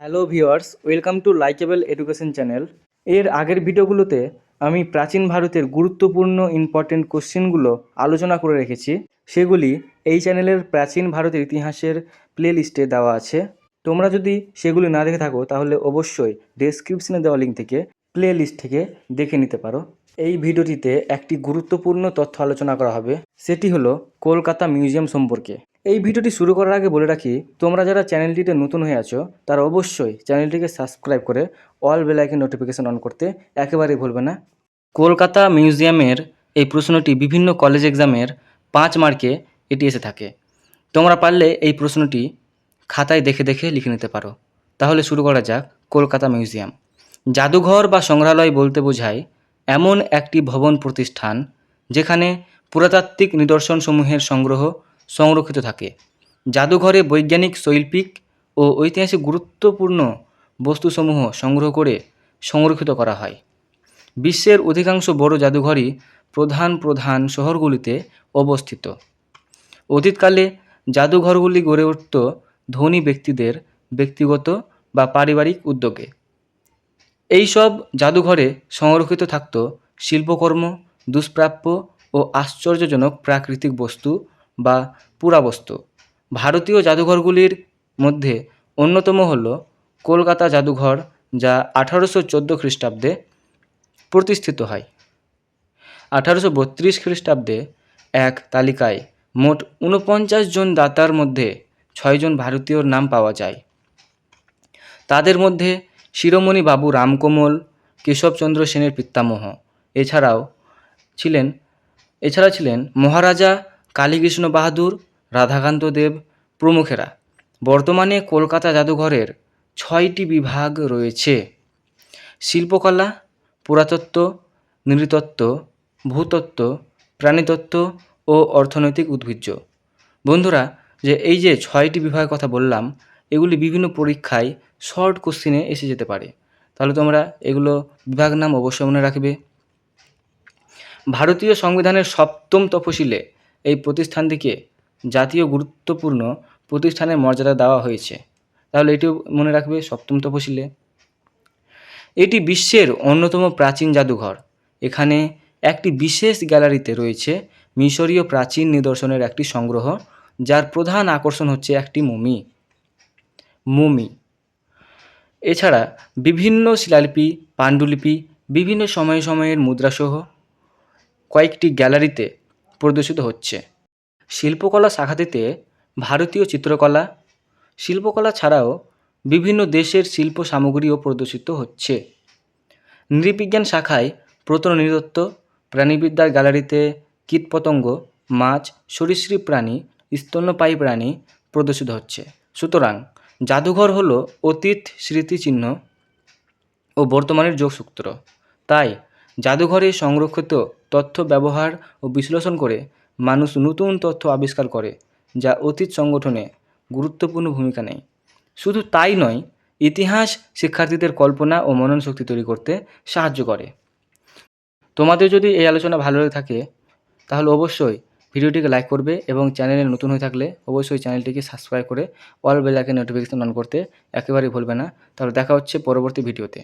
Hello viewers welcome to likeable education channel. এর আগের ভিডিওগুলোতে আমি প্রাচীন ভারতের গুরুত্বপূর্ণ ইম্পর্টেন্ট কোশ্চেনগুলো আলোচনা করে রেখেছি। সেগুলি এই চ্যানেলের প্রাচীন ভারতের ইতিহাসের প্লে লিস্টে দেওয়া আছে। তোমরা যদি সেগুলি না দেখে থাকো, তাহলে অবশ্যই ডেসক্রিপশনে দেওয়া লিঙ্ক থেকে প্লে লিস্ট থেকে দেখে নিতে পারো। এই ভিডিওটিতে একটি গুরুত্বপূর্ণ তথ্য আলোচনা করা হবে। সেটি হলো কলকাতা মিউজিয়াম সম্পর্কে। এই ভিডিওটি শুরু করার আগে বলে রাখি, তোমরা যারা চ্যানেলটিতে নতুন হয়ে আছো, তারা অবশ্যই চ্যানেলটিকে সাবস্ক্রাইব করে অল বেলাইকের নোটিফিকেশন অন করতে একেবারেই ভুলবে না। কলকাতা মিউজিয়ামের এই প্রশ্নটি বিভিন্ন কলেজ এক্সামের পাঁচ মার্কে এটি এসে থাকে। তোমরা পারলে এই প্রশ্নটি খাতায় দেখে দেখে লিখে নিতে পারো। তাহলে শুরু করা যাক কলকাতা মিউজিয়াম জাদুঘর বা সংগ্রহালয় বলতে বোঝায় এমন একটি ভবন প্রতিষ্ঠান যেখানে পুরাতাত্ত্বিক নিদর্শনসমূহের সংগ্রহ সংরক্ষিত থাকে। জাদুঘরে বৈজ্ঞানিক, শৈল্পিক ও ঐতিহাসিক গুরুত্বপূর্ণ বস্তুসমূহ সংগ্রহ করে সংরক্ষিত করা হয়। বিশ্বের অধিকাংশ বড় জাদুঘরই প্রধান প্রধান শহরগুলিতে অবস্থিত। অতীতকালে জাদুঘরগুলি গড়ে উঠত ধনী ব্যক্তিদের ব্যক্তিগত বা পারিবারিক উদ্যোগে। এইসব জাদুঘরে সংরক্ষিত থাকত শিল্পকর্ম, দুষ্প্রাপ্য ও আশ্চর্যজনক প্রাকৃতিক বস্তু বা পুরাবস্তু। ভারতীয় জাদুঘরগুলির মধ্যে অন্যতম হল কলকাতা জাদুঘর, যা আঠারোশো চোদ্দ খ্রিস্টাব্দে প্রতিষ্ঠিত হয়। আঠারোশো বত্রিশ খ্রিস্টাব্দে এক তালিকায় মোট ঊনপঞ্চাশ জন দাতার মধ্যে ছয়জন ভারতীয়র নাম পাওয়া যায়। তাদের মধ্যে শিরোমণি বাবু রামকমল কেশবচন্দ্র সেনের পিতামহ, এছাড়াও ছিলেন এছাড়া ছিলেন মহারাজা কালীকৃষ্ণ বাহাদুর, রাধাকান্ত দেব প্রমুখেরা। বর্তমানে কলকাতা জাদুঘরের ছয়টি বিভাগ রয়েছে। শিল্পকলা, পুরাতত্ত্ব, নৃতত্ত্ব, ভূতত্ত্ব, প্রাণীতত্ত্ব ও অর্থনৈতিক উদ্ভিজ্জ। বন্ধুরা, যে এই যে ছয়টি বিভাগের কথা বললাম, এগুলি বিভিন্ন পরীক্ষায় শর্ট কোশ্চিনে এসে যেতে পারে। তাহলে তোমরা এগুলো বিভাগ নাম অবশ্যই মনে রাখবে। ভারতীয় সংবিধানের সপ্তম তফসিলে এই প্রতিষ্ঠানটিকে জাতীয় গুরুত্বপূর্ণ প্রতিষ্ঠানের মর্যাদা দেওয়া হয়েছে। তাহলে এটিও মনে রাখবে সপ্তম তফসিলে। এটি বিশ্বের অন্যতম প্রাচীন জাদুঘর। এখানে একটি বিশেষ গ্যালারিতে রয়েছে মিশরীয় প্রাচীন নিদর্শনের একটি সংগ্রহ, যার প্রধান আকর্ষণ হচ্ছে একটি মমি। মমি। এছাড়া বিভিন্ন শিলালিপি, পাণ্ডুলিপি, বিভিন্ন সময়ে সময়ের মুদ্রাসহ কয়েকটি গ্যালারিতে প্রদর্শিত হচ্ছে। শিল্পকলা শাখাটিতে ভারতীয় চিত্রকলা, শিল্পকলা ছাড়াও বিভিন্ন দেশের শিল্প সামগ্রীও প্রদর্শিত হচ্ছে। নৃবিজ্ঞান শাখায় প্রত্ননৃতত্ত্ব প্রাণীবিদ্যার গ্যালারিতে কীটপতঙ্গ, মাছ, সরীসৃপ প্রাণী, স্তন্যপায়ী প্রাণী প্রদর্শিত হচ্ছে। সুতরাং জাদুঘর হলো অতীত স্মৃতিচিহ্ন ও বর্তমানের যোগসূত্র। তাই জাদুঘরে সংরক্ষিত তথ্য ব্যবহার ও বিশ্লেষণ করে মানুষ নতুন তথ্য আবিষ্কার করে, যা অতীত সংগঠনে গুরুত্বপূর্ণ ভূমিকা নেয়। শুধু তাই নয়, ইতিহাস শিক্ষার্থীদের কল্পনা ও মনন শক্তি তৈরি করতে সাহায্য করে। তোমাদের যদি এই আলোচনা ভালো লেগে থাকে, তাহলে অবশ্যই ভিডিওটিকে লাইক করবে এবং চ্যানেলে নতুন হয়ে থাকলে অবশ্যই চ্যানেলটিকে সাবস্ক্রাইব করে অল বেলাকে নোটিফিকেশন অন করতে একেবারেই ভুলবে না। তাহলে দেখা হচ্ছে পরবর্তী ভিডিওতে।